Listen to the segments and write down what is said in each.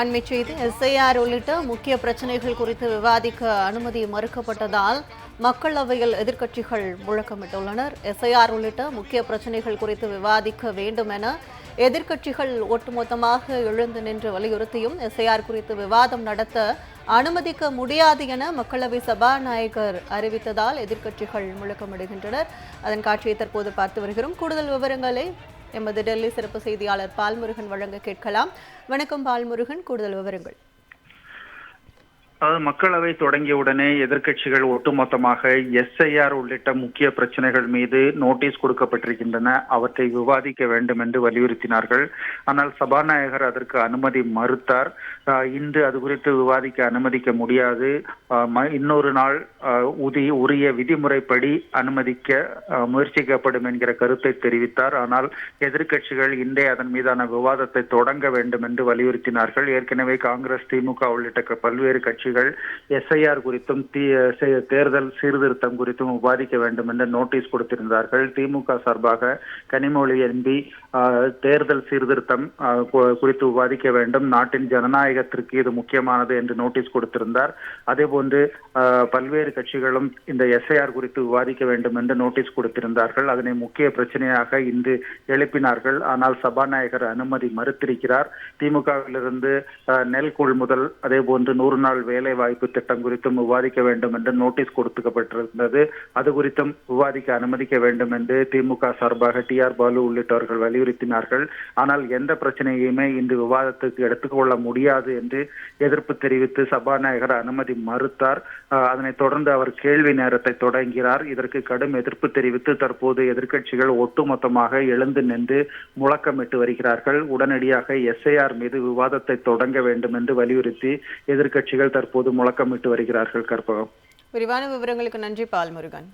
அண்மைச் செய்தி எஸ்ஐஆர் உள்ளிட்ட முக்கிய பிரச்சனைகள் குறித்து விவாதிக்க அனுமதி மறுக்கப்பட்டதால் மக்களவையில் எதிர்க்கட்சிகள் முழக்கமிட்டுள்ளனர். எஸ்ஐஆர் உள்ளிட்ட முக்கிய பிரச்சனைகள் குறித்து விவாதிக்க வேண்டும் என எதிர்க்கட்சிகள் ஒட்டுமொத்தமாக எழுந்து நின்று வலியுறுத்தியும் எஸ்ஐஆர் குறித்து விவாதம் நடத்த அனுமதிக்க முடியாது என மக்களவை சபாநாயகர் அறிவித்ததால் எதிர்க்கட்சிகள் முழக்கமிடுகின்றனர். அதன் காட்சியை தற்போது பார்த்து வருகிறோம். கூடுதல் விவரங்களை எமது டெல்லி சிறப்பு செய்தியாளர் பால்முருகன் வழங்க கேட்கலாம். வணக்கம் பால்முருகன் கூடுதல் விவரங்கள். அதாவது மக்களவை தொடங்கியவுடனே எதிர்க்கட்சிகள் ஒட்டுமொத்தமாக எஸ்ஐஆர் உள்ளிட்ட முக்கிய பிரச்சனைகள் மீது நோட்டீஸ் கொடுக்கப்பட்டிருக்கின்றன. அவற்றை விவாதிக்க வேண்டும் என்று வலியுறுத்தினார்கள். ஆனால் சபாநாயகர் அதற்கு அனுமதி மறுத்தார். இன்று அது குறித்து விவாதிக்க அனுமதிக்க முடியாது. இன்னொரு நாள் உதி உரிய விதிமுறைப்படி அனுமதிக்க ஆஹ் முயற்சிக்கப்படும் என்கிற கருத்தை தெரிவித்தார். ஆனால் எதிர்க்கட்சிகள் இன்றே அதன் மீதான விவாதத்தை தொடங்க வேண்டும் என்று வலியுறுத்தினார்கள். ஏற்கனவே காங்கிரஸ் திமுக உள்ளிட்ட பல்வேறு கட்சி கட்சிகள் எஸ்ஐஆர் குறித்தும் தேர்தல் சீர்திருத்தம் குறித்தும் விவாதிக்க வேண்டும் என்று நோட்டீஸ் கொடுத்திருந்தார்கள். திமுக சார்பாக கனிமொழி எம்பி தேர்தல் சீர்திருத்தம் குறித்து விவாதிக்க வேண்டும். நாட்டின் ஜனநாயகத்திற்கு இது முக்கியமானது என்று நோட்டீஸ் கொடுத்திருந்தார். அதேபோன்று ஆஹ், பல்வேறு கட்சிகளும் இந்த எஸ்ஐஆர் குறித்து விவாதிக்க வேண்டும் என்று நோட்டீஸ் கொடுத்திருந்தார்கள். அதனை முக்கிய பிரச்சனையாக இன்று எழுப்பினார்கள். ஆனால் சபாநாயகர் அனுமதி மறுத்திருக்கிறார். திமுகவிலிருந்து நெல் கொள்முதல் அதே போன்று நூறு நாள் வேலை வாய்ப்பு திட்டம் குறித்தும் விவாதிக்க வேண்டும் என்று நோட்டீஸ் கொடுத்துக்கப்பட்டிருந்தது அது குறித்தும் விவாதிக்க அனுமதிக்க வேண்டும் என்று திமுக சார்பாக டி ஆர் பாலு உள்ளிட்டவர்கள் வலியுறுத்தினார்கள். ஆனால் எந்த பிரச்சனையுமே இன்று விவாதத்துக்கு எடுத்துக்கொள்ள முடியாது என்று எதிர்ப்பு தெரிவித்து சபாநாயகர் அனுமதி மறுத்தார். அதனைத் தொடர்ந்து அவர் கேள்வி நேரத்தை தொடங்கினார் இதற்கு கடும் எதிர்ப்பு தெரிவித்து தற்போது எதிர்க்கட்சிகள் ஒட்டுமொத்தமாக எழுந்து நின்று முழக்கமிட்டு வருகிறார்கள். உடனடியாக எஸ்ஐஆர் மீது விவாதத்தை தொடங்க வேண்டும் என்று வலியுறுத்தி எதிர்க்கட்சிகள் தற்போது முழக்கமிட்டு வருகிறார்கள் கற்பகம். விரிவான விவரங்களுக்கு நன்றி பால்முருகன்.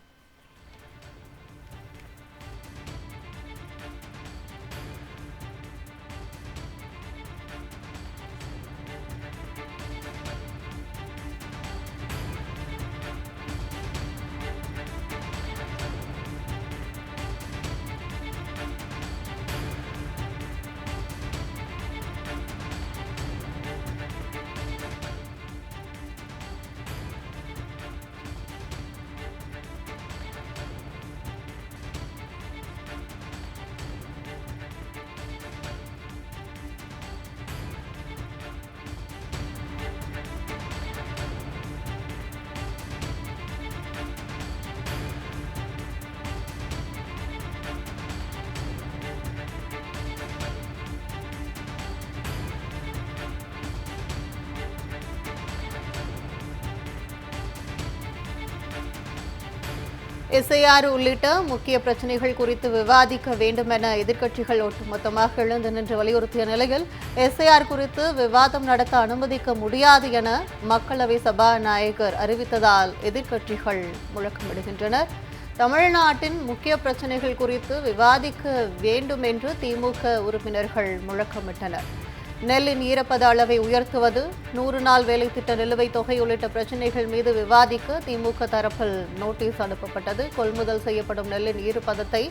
எஸ்ஐஆர் உள்ளிட்ட முக்கிய பிரச்சனைகள் குறித்து விவாதிக்க வேண்டும் என எதிர்க்கட்சிகள் ஒட்டுமொத்தமாக எழுந்து நின்று வலியுறுத்திய நிலையில் எஸ்ஐஆர் குறித்து விவாதம் நடத்த அனுமதிக்க முடியாது என மக்களவை சபாநாயகர் அறிவித்ததால் எதிர்க்கட்சிகள் முழக்கமிடுகின்றனர். தமிழ்நாட்டின் முக்கிய பிரச்சனைகள் குறித்து விவாதிக்க வேண்டும் என்று திமுக உறுப்பினர்கள் முழக்கமிட்டனர். நெல்லின் ஈரப்பத அளவை உயர்த்துவது நூறு நாள் வேலை திட்ட நிலுவைத் தொகை உள்ளிட்ட பிரச்சினைகள் மீது விவாதிக்க திமுக தரப்பில் நோட்டீஸ் அனுப்பப்பட்டது. கொள்முதல் செய்யப்படும் நெல்லின் ஈரப்பதத்தை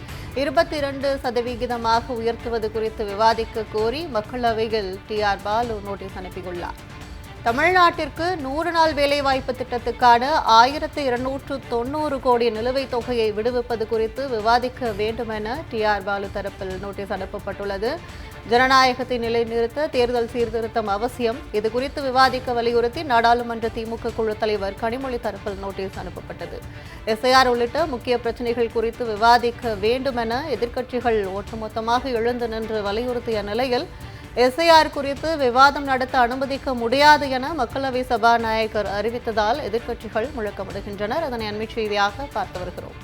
இருபத்தி இரண்டு சதவிகிதமாக உயர்த்துவது குறித்து விவாதிக்க கோரி மக்களவையில் டி ஆர் பாலு நோட்டீஸ் அனுப்பியுள்ளார். தமிழ்நாட்டிற்கு நூறு நாள் வேலைவாய்ப்பு திட்டத்துக்கான ஆயிரத்து இருநூற்று தொண்ணூறு கோடி நிலுவைத் தொகையை விடுவிப்பது குறித்து விவாதிக்க வேண்டும் என டி ஆர் பாலு தரப்பில் நோட்டீஸ் அனுப்பப்பட்டுள்ளது. ஜனநாயகத்தை நிலைநிறுத்த தேர்தல் சீர்திருத்தம் அவசியம். இது குறித்து விவாதிக்க வலியுறுத்தி நாடாளுமன்ற திமுக குழு தலைவர் கனிமொழி தரப்பில் நோட்டீஸ் அனுப்பப்பட்டது. எஸ்ஐஆர் உள்ளிட்ட முக்கிய பிரச்சனைகள் குறித்து விவாதிக்க வேண்டும் என எதிர்க்கட்சிகள் ஒட்டுமொத்தமாக எழுந்து நின்று வலியுறுத்திய நிலையில் எஸ்ஐஆர் குறித்து விவாதம் நடத்த அனுமதிக்க முடியாது என மக்களவை சபாநாயகர் அறிவித்ததால் எதிர்க்கட்சிகள் முழக்கமிடுகின்றனர். அதனை அண்மை செய்தியாக பார்த்து வருகிறோம்.